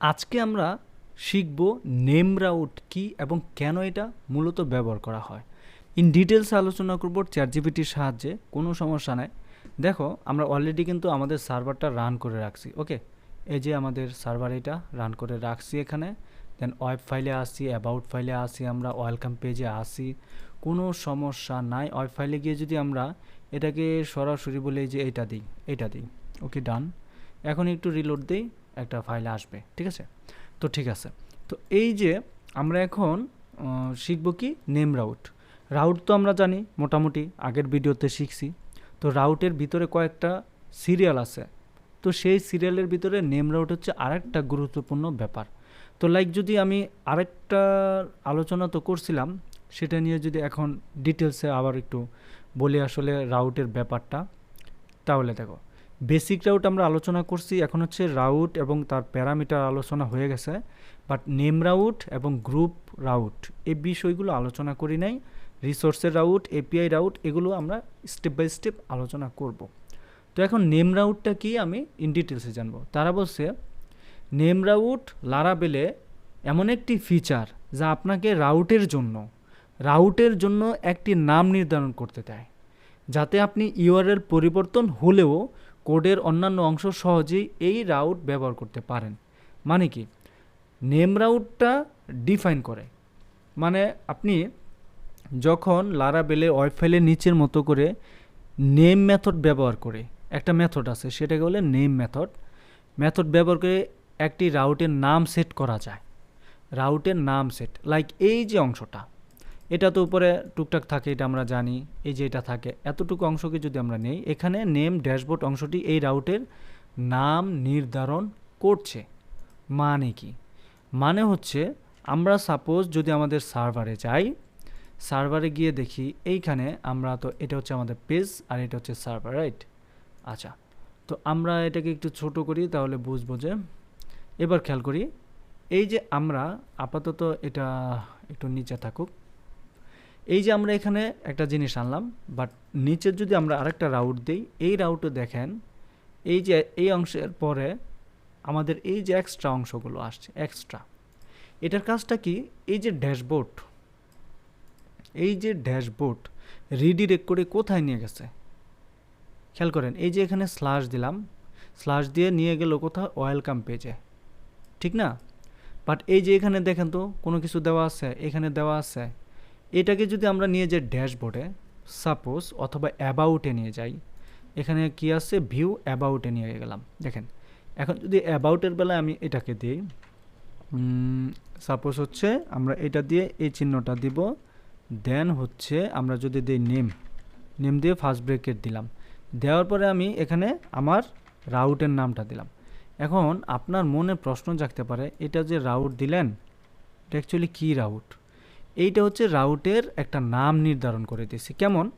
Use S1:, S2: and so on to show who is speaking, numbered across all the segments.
S1: আজকে আমরা শিখব নেম রাউট কী এবং কেন এটা মূলত ব্যবহার করা হয়। ইন ডিটেলস আলোচনা করব চ্যাট জিপিটির সাহায্যে, কোনো সমস্যা নাই। দেখো, আমরা অলরেডি কিন্তু আমাদের সার্ভারটা রান করে রাখছি ওকে এই যে আমাদের সার্ভার এটা রান করে রাখছি এখানে দেন ওয়েব ফাইলে আসি অ্যাবাউট ফাইলে আসি আমরা ওয়েলকাম পেজে আসি কোনো সমস্যা নাই। ওয়েব ফাইলে গিয়ে যদি আমরা এটাকে সরাসরি বলে যে এটা দিই এটা দিই ওকে ডান এখন একটু রিলোড দিই। একটা ফাইল আসবে, ঠিক আছে? তো ঠিক আছে। তো এই যে আমরা এখন শিখব কি? নেম রাউট রাউট তো আমরা জানি, মোটামুটি আগের ভিডিওতে শিখছি। তো রাউটের ভিতরে কয়েকটা সিরিয়াল আছে। তো সেই সিরিয়ালের ভিতরে নেম রাউট হচ্ছে আরেকটা গুরুত্বপূর্ণ ব্যাপার। তো লাইক যদি আমি আরেকটা আলোচনা তো করছিলাম, সেটা নিয়ে যদি এখন ডিটেলসে আবার একটু বলি আসলে রাউটের ব্যাপারটা, তাহলে দেখো। বেসিক রাউট আমরা আলোচনা করছি, এখন হচ্ছে রাউট এবং তার প্যারামিটার আলোচনা হয়ে গেছে। বাট নেম রাউট এবং গ্রুপ রাউট এই বিষয়গুলো আলোচনা করি নাই। রিসোর্সের রাউট এপিআই রাউট এগুলো আমরা স্টেপ বাই স্টেপ আলোচনা করব। তো এখন নেম রাউটটা কি আমি ইন ডিটেলসে জানব। তারা বলছে নেম রাউট লারাবেলে এমন একটি ফিচার যা আপনাকে রাউটের জন্য রাউটের জন্য একটি নাম নির্ধারণ করতে দেয়। যাতে আপনি ইউআরএল পরিবর্তন হলেও কোডের অন্যান্য অংশ সহজেই এই রাউট ব্যবহার করতে পারেন। মানে কি? নেম রাউটটা ডিফাইন করে। মানে আপনি যখন লারাবেলে ওয়েব ফাইলের নিচের মতো করে নেম মেথড ব্যবহার করে, একটা মেথড আছে, সেটাকে বলে নেম মেথড। মেথড ব্যবহার করে একটি রাউটের নাম সেট করা যায়। রাউটের নাম সেট লাইক এই যে অংশটা। এটা তো উপরে টুকটাক থাকে, এটা আমরা জানি, এই যে এটা থাকে। এতটুকু অংশকে যদি আমরা নেই, এখানে নেম ড্যাশবোর্ড অংশটি এই রাউটের নাম নির্ধারণ করছে। মানে কি? মানে হচ্ছে, আমরা সাপোজ যদি আমাদের সার্ভারে যাই সার্ভারে গিয়ে দেখি, এইখানে আমরা তো, এটা হচ্ছে আমাদের পেজ আর এটা হচ্ছে সার্ভার রাইট আচ্ছা তো আমরা এটাকে একটু ছোট করি, তাহলে বুঝব যে, এবার খেয়াল করি, এই যে আমরা আপাতত এটা একটু নিচে থাকুক। এই যে আমরা এখানে একটা জিনিস আনলাম বাট নিচের যদি আমরা আরেকটা রাউট দিই, এই রাউটে দেখেন, এই যে, এই অংশের পরে আমাদের এই যে এক্সট্রা অংশগুলো আসছে এক্সট্রা এটার কাজটা কি? এই যে ড্যাশবোর্ড এই যে ড্যাশবোর্ড রিডিরেক্ট করে কোথায় নিয়ে গেছে? খেয়াল করেন, এই যে এখানে স্ল্যাশ দিলাম স্ল্যাশ দিয়ে নিয়ে গেল কোথাও ওয়েলকাম পেজে ঠিক না? বাট এই যে এখানে দেখেন তো, কোনো কিছু দেওয়া আছে, এখানে দেওয়া আছে এটাকে যদি আমরা নিয়ে যাই ড্যাশবোর্ডে, সাপোজ অথবা অ্যাবাউটে নিয়ে যাই, এখানে কি আছে ভিউ অ্যাবাউটে নিয়ে গেলাম। দেখেন, এখন যদি অ্যাবাউটের বেলায় আমি এটাকে দিই সাপোজ হচ্ছে আমরা এটা দিয়ে এই চিহ্নটা দিব, দেন হচ্ছে আমরা যদি দিই নেম নেম দিয়ে ফার্স্ট ব্রেকেট দিলাম। দেওয়ার পরে আমি এখানে আমার রাউটের নামটা দিলাম। এখন আপনার মনে প্রশ্ন জাগতে পারে, এটা যে রাউট দিলেন, এটা অ্যাকচুয়ালি কী রাউট? এইটা হচ্ছে রাউটের একটা নাম নির্ধারণ করে দিয়েছি। কেমন?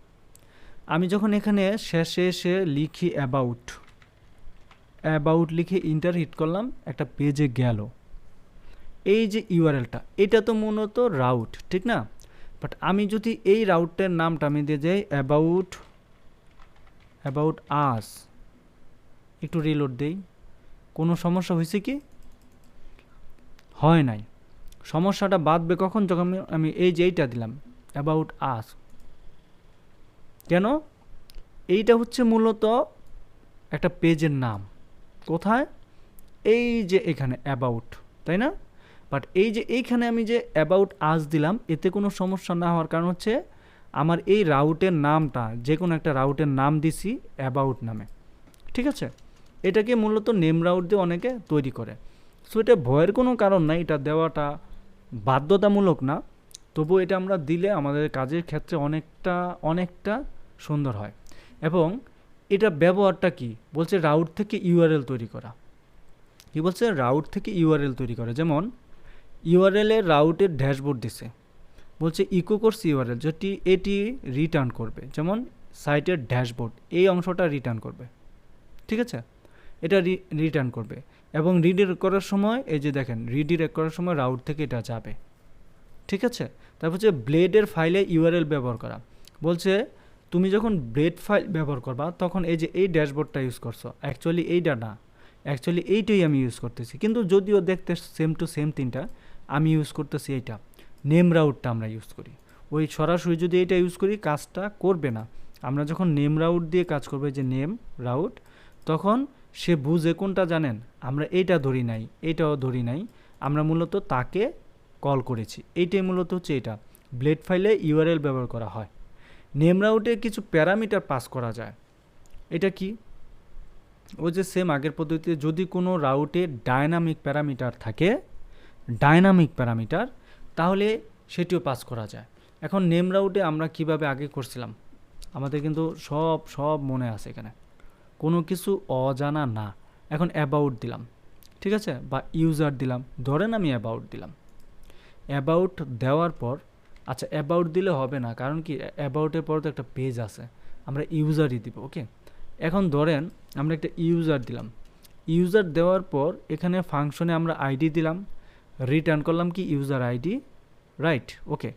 S1: আমি যখন এখানে শেষে এসে লিখি অ্যাবাউট অ্যাবাউট লিখে ইন্টার হিট করলাম, একটা পেজে গেল। এই যে ইউআরএলটা এটা তো মূলত রাউট ঠিক না? বাট আমি যদি এই রাউটের নামটা আমি দিয়ে যাই অ্যাবাউট অ্যাবাউট আস একটু রিলোড দেই, কোনো সমস্যা হয়েছে কি? হয় নাই। সমস্যাটা বাদবে কখন? যখন আমি- এই যে এইটা দিলাম অ্যাবাউট আস কেন? এইটা হচ্ছে মূলত একটা পেজের নাম। কোথায়? এই যে এখানে অ্যাবাউট তাই না? বাট এই যে এইখানে আমি যে অ্যাবাউট আস দিলাম, এতে কোনো সমস্যা না হওয়ার কারণ হচ্ছে, আমার এই রাউটের নামটা, যে কোনো একটা রাউটের নাম দিছি অ্যাবাউট নামে। ঠিক আছে? এটাকে মূলত নেম রাউট দিয়ে অনেকে তৈরি করে। সো এটা ভয়ের কোনো কারণ নাই, এটা দেওয়াটা বাধ্যতামূলক না তবু এটা আমরা দিলে আমাদের কাজের ক্ষেত্রে অনেকটা অনেকটা সুন্দর হয়। এবং এটা ব্যবহারটা কি? বলছে রাউট থেকে ইউআরএল তৈরি করা। কি বলছে? রাউট থেকে ইউআরএল তৈরি করা। যেমন ইউআরএলের রাউটের ড্যাশবোর্ড দিছে। বলছে ইকো কোর্স ইউআরএল যেটি, এটি রিটার্ন করবে। যেমন সাইটের ড্যাশবোর্ড এই অংশটা রিটার্ন করবে। ঠিক আছে? এটা রিটার্ন করবে। এবং রিডিরেক্ট করার সময়, এই যে দেখেন রিডিরেক্ট করার সময় রাউট থেকে এটা যাবে। ঠিক আছে? তারপর হচ্ছে ব্লেডের ফাইলে ইউআরএল ব্যবহার করা। বলছে, তুমি যখন ব্লেড ফাইল ব্যবহার করবা, তখন এই যে এই ড্যাশবোর্ডটা ইউজ করছ। অ্যাকচুয়ালি এইটা না। অ্যাকচুয়ালি এইটাই আমি ইউজ করতেছি। কিন্তু যদিও দেখতে সেম টু সেম তিনটা, আমি ইউজ করতেছি এইটা। নেম রাউটটা আমরা ইউজ করি। ওই সরাসরি যদি এটা ইউজ করি, কাজটা করবে না। আমরা যখন নেম রাউট দিয়ে কাজ করবে যে নেম রাউট তখন সে বুঝে কোনটা জানেন? আমরা এইটা ধরি নাই, এইটাও ধরি নাই। আমরা মূলত তাকে কল করেছি। এইটাই মূলত হচ্ছে এটা। ব্লেড ফাইলে ইউআরএল ব্যবহার করা হয়। নেম রাউটে কিছু প্যারামিটার পাস করা যায়। এটা কি? ওই যে সেম আগের পদ্ধতিতে যদি কোনো রাউটে ডায়নামিক প্যারামিটার থাকে, ডায়নামিক প্যারামিটার, তাহলে সেটিও পাস করা যায়। এখন নেম রাউটে আমরা কীভাবে আগে করছিলাম? আমাদের কিন্তু সব সব মনে আছে এখানে। কোনো কিছু অজানা না। এখন অ্যাবাউট দিলাম, ঠিক আছে? বা ইউজার দিলাম, ধরেন আমি অ্যাবাউট দিলাম। অ্যাবাউট দেওয়ার পর আচ্ছা অ্যাবাউট দিলে হবে না, কারণ কি? অ্যাবাউটের পর তো একটা পেজ আছে, আমরা ইউজারই দিব ওকে এখন ধরেন, আমরা একটা ইউজার দিলাম। ইউজার দেওয়ার পর এখানে ফাংশনে আমরা আইডি দিলাম রিটার্ন করলাম কি? ইউজার আইডি রাইট ওকে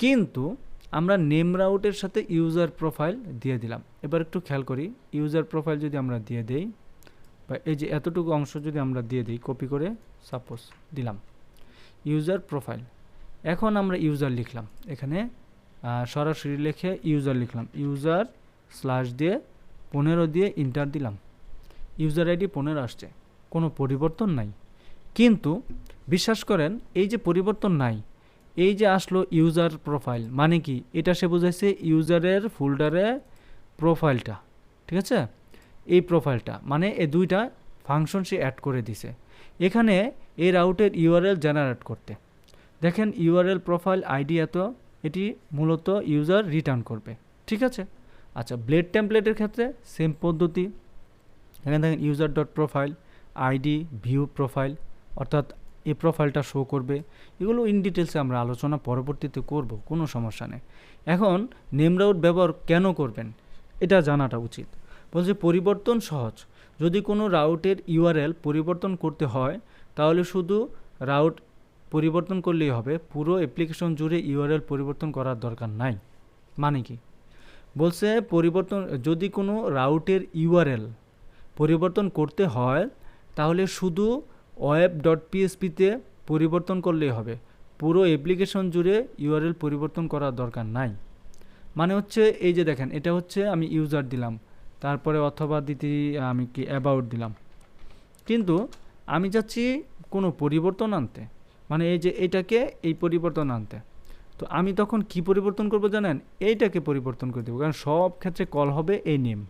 S1: কিন্তু আমরা নেম রাউটের সাথে ইউজার প্রোফাইল দিয়ে দিলাম। এবার একটু খেয়াল করি ইউজার প্রোফাইল যদি আমরা দিয়ে দেই, বা এই যে এতটুকু অংশ যদি আমরা দিয়ে দিই কপি করে সাপোজ দিলাম ইউজার প্রোফাইল এখন আমরা ইউজার লিখলাম। এখানে সরাসরি লিখে ইউজার লিখলাম। ইউজার স্ল্যাশ দিয়ে পনেরো দিয়ে ইন্টার দিলাম। ইউজার আইডি পনেরো আসছে। কোনো পরিবর্তন নাই। কিন্তু, বিশ্বাস করেন, এই যে পরিবর্তন নাই এই যে আসলো ইউজার প্রোফাইল মানে কি? এটা সে বুঝাইছে ইউজারের ফোল্ডারে প্রোফাইলটা ঠিক আছে? এই প্রোফাইলটা মানে এই দুইটা ফাংশন সে অ্যাড করে দিছে। এখানে এই রাউটের ইউআরএল জেনারেট করতে। দেখেন ইউআরএল প্রোফাইল আইডি এত, এটি মূলত ইউজার রিটার্ন করবে, ঠিক আছে? আচ্ছা ব্লেড টেমপ্লেটের ক্ষেত্রে সেম পদ্ধতি। এখানে দেখেন user dot profile ID view profile অর্থাৎ এই প্রোফাইলটা শো করবে, এগুলো ইন ডিটেলসে আমরা আলোচনা পরবর্তীতে করব, কোনো সমস্যা নেই। এখন নেম রাউট ব্যবহার কেন করবেন, এটা জানাটা উচিত। বলছে, পরিবর্তন সহজ। যদি কোনো রাউটের ইউআরএল পরিবর্তন করতে হয়, তাহলে শুধু রাউট পরিবর্তন করলেই হবে, পুরো অ্যাপ্লিকেশন জুড়ে ইউআরএল পরিবর্তন করার দরকার নাই। মানে কি? বলছে, পরিবর্তন, যদি কোনো রাউটের ইউআরএল পরিবর্তন করতে হয়, তাহলে শুধু ওয়েব ডট পিএসপিতে পরিবর্তন করলেই হবে। পুরো অ্যাপ্লিকেশন জুড়ে ইউআরএল পরিবর্তন করার দরকার নাই। মানে হচ্ছে এই যে দেখেন, এটা হচ্ছে আমি ইউজার দিলাম। তারপরে অথবা দিতে আমি কি অ্যাবাউট দিলাম। কিন্তু আমি যাচ্ছি কোনো পরিবর্তন আনতে। মানে এই যে এটাকে এই পরিবর্তন আনতে। তো আমি তখন কি পরিবর্তন করব জানেন? এইটাকে পরিবর্তন করে দেবো। কারণ সব ক্ষেত্রে কল হবে এই নেম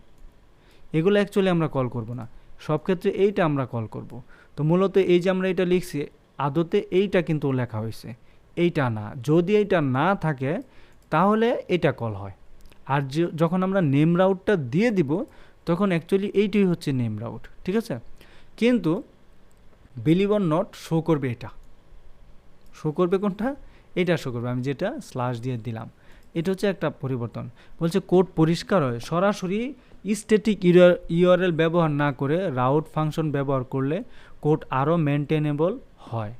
S1: এগুলো অ্যাকচুয়ালি আমরা কল করব না। সব ক্ষেত্রে এইটা আমরা কল করব। তো মূলত এই যে আমরা এটা লিখছি, আদতে এইটা কিন্তু লেখা হয়েছে। এইটা না। যদি এইটা না থাকে, তাহলে এটা কল হয়। আর যখন আমরা নেম রাউটটা দিয়ে দিব, তখন অ্যাকচুয়ালি এইটাই হচ্ছে নেম রাউট ঠিক আছে? কিন্তু বিলিভ অর নট শো করবে এটা। শো করবে কোনটা? এটা শো করবে। আমি যেটা স্ল্যাশ দিয়ে দিলাম। এটা হচ্ছে একটা পরিবর্তন। বলছে কোড পরিষ্কার হয়, সরাসরি স্ট্যাটিক ইউআরএল ব্যবহার না করে রাউট ফাংশন ব্যবহার করলে কোড আরও মেনটেনেবল হয়।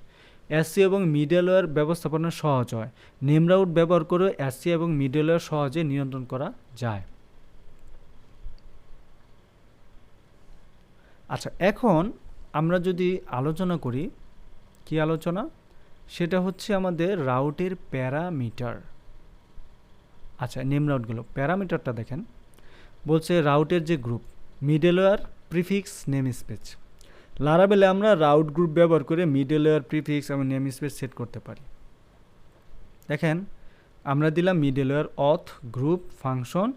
S1: এসসি এবং মিডলওয়্যার ব্যবস্থাপনা সহজ হয়। নেম রাউট ব্যবহার করে এসসি এবং মিডলওয়্যার সহজে নিয়ন্ত্রণ করা যায়। আচ্ছা এখন আমরা যদি আলোচনা করি, কি আলোচনা? সেটা হচ্ছে আমাদের রাউটের প্যারামিটার। আচ্ছা নেম রাউটগুলো প্যারামিটারটা দেখেন। বলছে রাউটের যে group, middleware prefix name space লারাবেলে আমরা রাউট গ্রুপ ব্যবহার করে মিডলওয়্যার প্রিফিক্স এবং নেম স্পেস সেট করতে পারি। দেখেন, আমরা দিলাম মিডলওয়্যার অথ গ্রুপ ফাংশন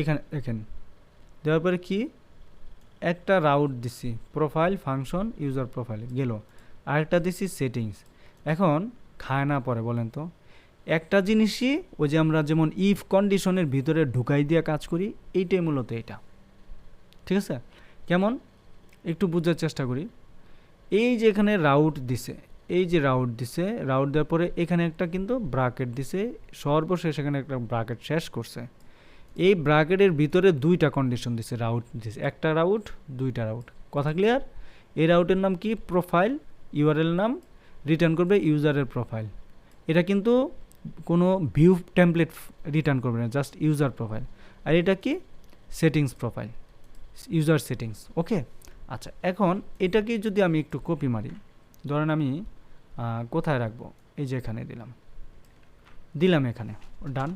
S1: এখানে, দেখেন, দেওয়ার পরে কি? একটা রাউট দিছি প্রোফাইল ফাংশন ইউজার প্রোফাইল গেল। আরেকটা দিছি সেটিংস এখন খায় না পরে, বলেন তো। একটা জিনিসই ওই যে আমরা যেমন ইফ কন্ডিশনের ভিতরে ঢুকাই দিয়ে কাজ করি, এইটাই মূলত এটা। ঠিক আছে? কেমন? একটু বোঝার চেষ্টা করি। এই যে এখানে রাউট দিছে, এই যে রাউট দিছে রাউট দেওয়ার পরে এখানে একটা কিন্তু ব্রাকেট দিছে, সর্বশেষ এখানে একটা ব্রাকেট শেষ করছে। এই ব্রাকেটের ভিতরে দুইটা কন্ডিশন দিছে রাউট দিছে। একটা রাউট দুইটা রাউট কথা ক্লিয়ার এই রাউটের নাম কি? প্রোফাইল ইউআরএল নাম রিটার্ন করবে ইউজারের প্রোফাইল এটা কিন্তু কোনো ভিউ টেমপ্লেট রিটার্ন করবে না জাস্ট ইউজার প্রোফাইল আর এটা কি? Settings profile user settings okay আচ্ছা এখন এটাকে যদি আমি একটু কপি মারি, ধরেন আমি কোথায় রাখব? এই যে এখানে দিলাম। দিলাম এখানে। ডান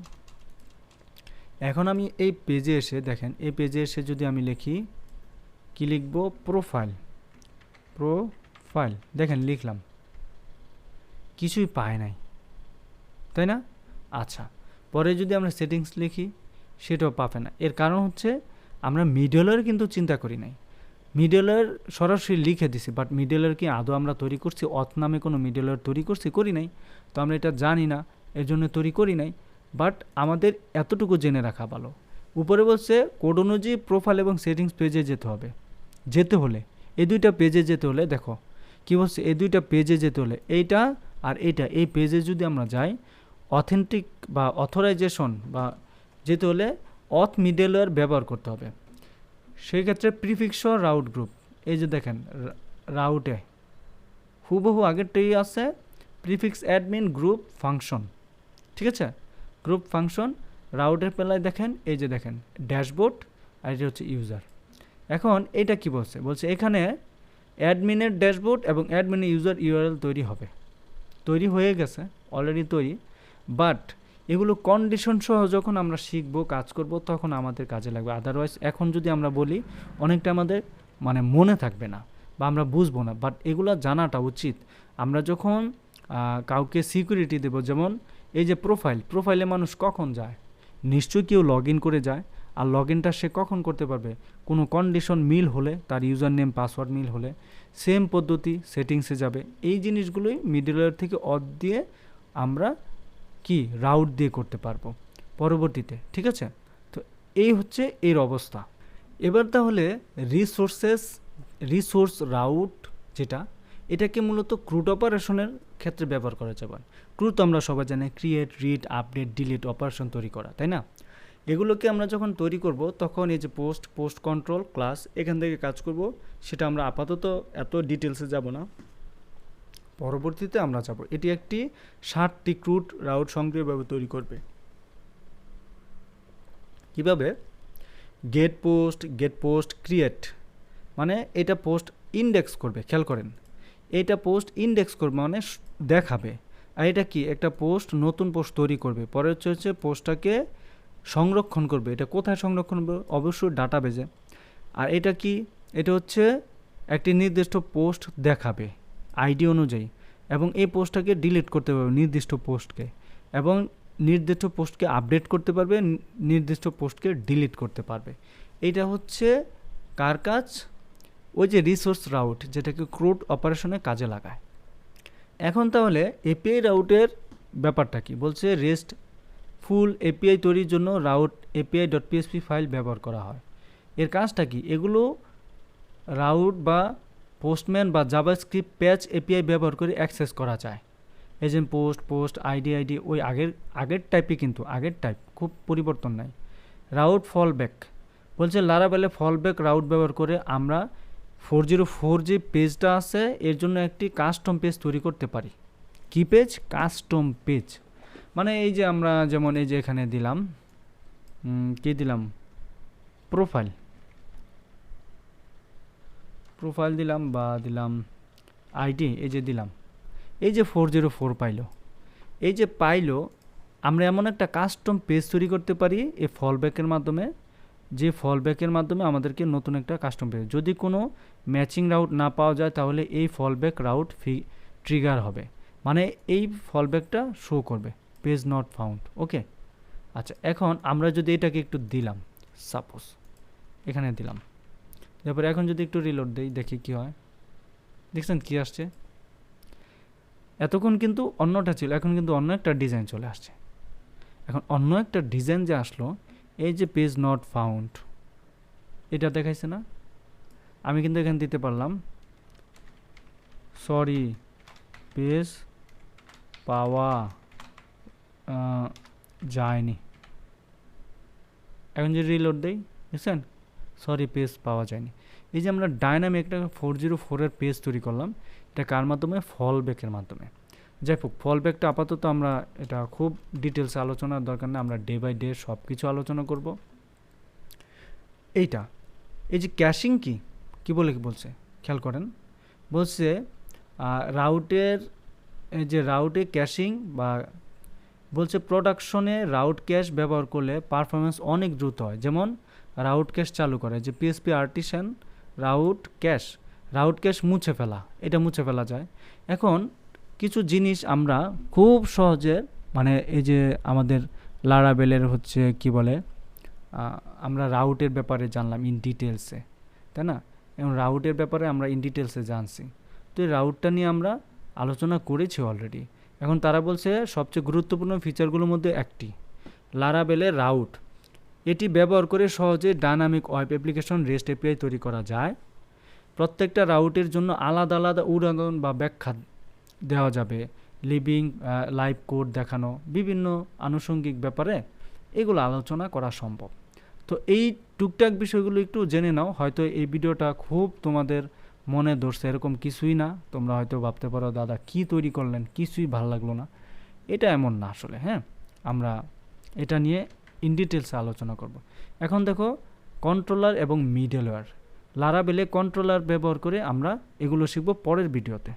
S1: এখন আমি এই পেজে এসে দেখেন, এই পেজে এসে যদি আমি লিখি, কি লিখব? প্রোফাইল প্রোফাইল দেখেন, লিখলাম। কিছুই পায় নাই। তাই না? আচ্ছা পরে যদি আমরা সেটিংস লিখি, সেটাও পাবে না। এর কারণ হচ্ছে, আমরা মিডলের কিন্তু চিন্তা করি নাই। মিডলের সরাসরি লিখে দিছি বাট মিডলের কি আদৌ আমরা তৈরি করছি? অথ নামে কোনো মিডলের তৈরি করছি? করি নাই। তো আমরা এটা জানি না এর জন্য তৈরি করি নাই। বাট আমাদের এতটুকু জেনে রাখা ভালো। উপরে বলছে কোড অনুযায়ী প্রোফাইল এবং সেটিংস পেজে যেতে হবে। যেতে হলে, এই দুইটা পেজে যেতে হলে, দেখো, কি বলছে? এই দুইটা পেজে যেতে হলে, এইটা আর এইটা। এই পেজে যদি আমরা যাই অথেন্টিক বা অথরাইজেশন বা যেতে হলে অথ মিডলওয়্যার ব্যবহার করতে হবে। সেই ক্ষেত্রে প্রিফিক্সর রাউট গ্রুপ এই যে দেখেন রাউটে হুবহু আগেরটাই আছে প্রিফিক্স অ্যাডমিন গ্রুপ ফাংশন ঠিক আছে? গ্রুপ ফাংশন রাউটের পেলায় দেখেন, এই যে দেখেন ড্যাশবোর্ড আর এটা হচ্ছে ইউজার এখন এটা কি বলছে? বলছে এখানে অ্যাডমিনের ড্যাশবোর্ড এবং অ্যাডমিনের ইউজার ইউআরএল তৈরি হবে। তৈরি হয়ে গেছে অলরেডি তৈরি বাট এগুলো কন্ডিশন সহ যখন আমরা শিখব, কাজ করব, তখন আমাদের কাজে লাগবে। আদারওয়াইজ এখন যদি আমরা বলি, অনেকটা আমাদের মানে মনে থাকবে না বা আমরা বুঝব না। বাট এগুলো জানাটা উচিত। আমরা যখন কাউকে সিকিউরিটি দেব, যেমন এই যে প্রোফাইল প্রোফাইলে মানুষ কখন যায়? নিশ্চয়ই কেউ লগ ইন করে যায়। আর লগ ইনটা সে কখন করতে পারবে? কোনো কন্ডিশন মিল হলে, তার ইউজার নেম পাসওয়ার্ড মিল হলে সেম পদ্ধতি সেটিংসে যাবে। এই জিনিসগুলোই মিডলওয়্যার থেকে অদ দিয়ে আমরা কি রাউট দিয়ে করতে পারব পরবর্তীতে, ঠিক আছে? তো এই হচ্ছে এর অবস্থা। এবার তাহলে রিসোর্সেস রিসোর্স রাউট যেটা, এটাকে মূলত ক্রুট অপারেশনের ক্ষেত্রে ব্যবহার করা যাবে। ক্রুট আমরা সবাই জানি create read update delete operation তৈরি করা, তাই না? এগুলোকে আমরা যখন তৈরি করব, তখন এই যে পোস্ট পোস্ট কন্ট্রোল ক্লাস এখান থেকে কাজ করব। সেটা আমরা আপাতত এত ডিটেলসে যাব না। পরবর্তীতে আমরা যাব এটি একটি ষাটটি ক্রুট রাউট সক্রিয়ভাবে তৈরি করবে। কীভাবে? Get post get post create মানে এটা পোস্ট ইন্ডেক্স করবে, খেয়াল করেন। এটা পোস্ট ইন্ডেক্স করবে মানে দেখাবে। আর এটা কি? একটা পোস্ট নতুন পোস্ট তৈরি করবে। পরে হচ্ছে হচ্ছে পোস্টটাকে সংরক্ষণ করবে। এটা কোথায় সংরক্ষণ করবে অবশ্যই ডাটাবেজে আর এটা কি? এটা হচ্ছে একটি নির্দিষ্ট পোস্ট দেখাবে। আইডি অনুযায়ী এবং এই পোস্টটাকে ডিলিট করতে পারবে নির্দিষ্ট পোস্টকে এবং নির্দিষ্ট পোস্টকে আপডেট করতে পারবে নির্দিষ্ট পোস্টকে ডিলিট করতে পারবে। এইটা হচ্ছে কার কাজ? ওই যে রিসোর্স রাউট, যেটাকে ক্রুড অপারেশনে কাজে লাগায়। এখন তাহলে এপিআই রাউটের ব্যাপারটা কি? বলছে রেস্ট ফুল এপিআই তৈরির জন্য route API dot PHP file ব্যবহার করা হয়। এর কাজটা কি? এগুলো রাউট বা পোস্টম্যান বা জাভাস্ক্রিপ্ট প্যাচ এপিআই ব্যবহার করে অ্যাক্সেস করা যায়। Agent post post ID ID, ওই আগের আগের টাইপই কিন্তু, আগের টাইপ খুব পরিবর্তন নাই। রাউট ফলব্যাক, বলছে লারাবেলে ফলব্যাক রাউট ব্যবহার করে আমরা ফোর জিরো ফোর যে পেজটা আছে, এর জন্য একটি কাস্টম পেজ তৈরি করতে পারি। কি পেজ? Custom page. মানে এই যে আমরা যেমন এই যে এখানে দিলাম কি দিলাম? প্রোফাইল। প্রোফাইল দিলাম বা দিলাম আইডি এই যে দিলাম। এই যে ফোর জিরো ফোর পাইলো। এই যে পাইলো, আমরা এমন একটা কাস্টম পেজ তৈরি করতে পারি এই ফলব্যাকের মাধ্যমে। যে ফলব্যাকের মাধ্যমে আমাদেরকে নতুন একটা কাস্টম পেজ যদি কোনো ম্যাচিং রাউট না পাওয়া যায় তাহলে এই ফলব্যাক রাউট ফি ট্রিগার হবে। মানে এই ফলব্যাকটা শো করবে পেজ নট ফাউন্ড ওকে আচ্ছা এখন আমরা যদি এটাকে একটু দিলাম সাপোজ এখানে দিলাম। তারপরে এখন যদি একটু রিলোড দিই, দেখি কি হয়। দেখছেন কি আসছে? এতক্ষণ কিন্তু অন্যটা ছিল, এখন কিন্তু অন্য একটা ডিজাইন চলে আসছে। এখন অন্য একটা ডিজাইন যে আসলো, এই যে পেজ নট ফাউন্ড এটা দেখাইছে না? আমি কিন্তু এখানে দিতে পারলাম। সরি পেজ পাওয়া যায়নি। এখন যদি রিলোড দেই বুঝছেন সরি পেজ পাওয়া যায়নি। এই যে আমরা ডায়নামিক একটা ফোর জিরো ফোরের পেজ তৈরি করলাম, এটা কার মাধ্যমে? ফল ব্যাকের মাধ্যমে। যাই হোক ফল ব্যাকটা আপাতত আমরা এটা খুব ডিটেলস আলোচনার দরকার নেই, আমরা ডে বাই ডে সব কিছু আলোচনা করব। এইটা, এই যে ক্যাশিং কি? কি বলে কি বলছে? খেয়াল করেন। বলছে রাউটের এই যে রাউটে ক্যাশিং বা বলছে প্রোডাকশনে রাউট ক্যাশ ব্যবহার করলে পারফরমেন্স অনেক দ্রুত হয়। যেমন রাউট ক্যাশ চালু করে, যে PHP artisan route cache route cache মুছে ফেলা, এটা মুছে ফেলা যায়। এখন কিছু জিনিস আমরা খুব সহজে মানে এই যে আমাদের লারাবেলের হচ্ছে কি বলে আমরা রাউটের ব্যাপারে জানলাম ইন ডিটেলসে তাই না? এবং রাউটের ব্যাপারে আমরা ইন ডিটেলসে জানছি। তো এই রাউটটা নিয়ে আমরা আলোচনা করেছি অলরেডি এখন তারা বলছে সবচেয়ে গুরুত্বপূর্ণ ফিচারগুলোর মধ্যে একটি লারাবেলের রাউট। এটি ব্যবহার করে সহজে dynamic web application REST API তৈরি করা যায়। প্রত্যেকটা রাউটের জন্য আলাদা আলাদা উদাহরণ বা ব্যাখ্যা দেওয়া যাবে। লিভিং লাইভ কোড দেখানো, বিভিন্ন আনুষঙ্গিক ব্যাপারে এগুলো আলোচনা করা সম্ভব। তো এই টুকটাক বিষয়গুলো একটু জেনে নাও, হয়তো এই ভিডিওটা খুব তোমাদের মনে ধরছে, এরকম কিছুই না। তোমরা হয়তো ভাবতে পারো, দাদা, কি তৈরি করলেন? কিছুই ভালো লাগল না। এটা এমন না আসলে হ্যাঁ? আমরা এটা নিয়ে ইন ডিটেলসে আলোচনা করব। এখন দেখো কন্ট্রোলার এবং মিডলওয়্যার লারাবেলে কন্ট্রোলার ব্যবহার করে আমরা এগুলো শিখব পরের ভিডিওতে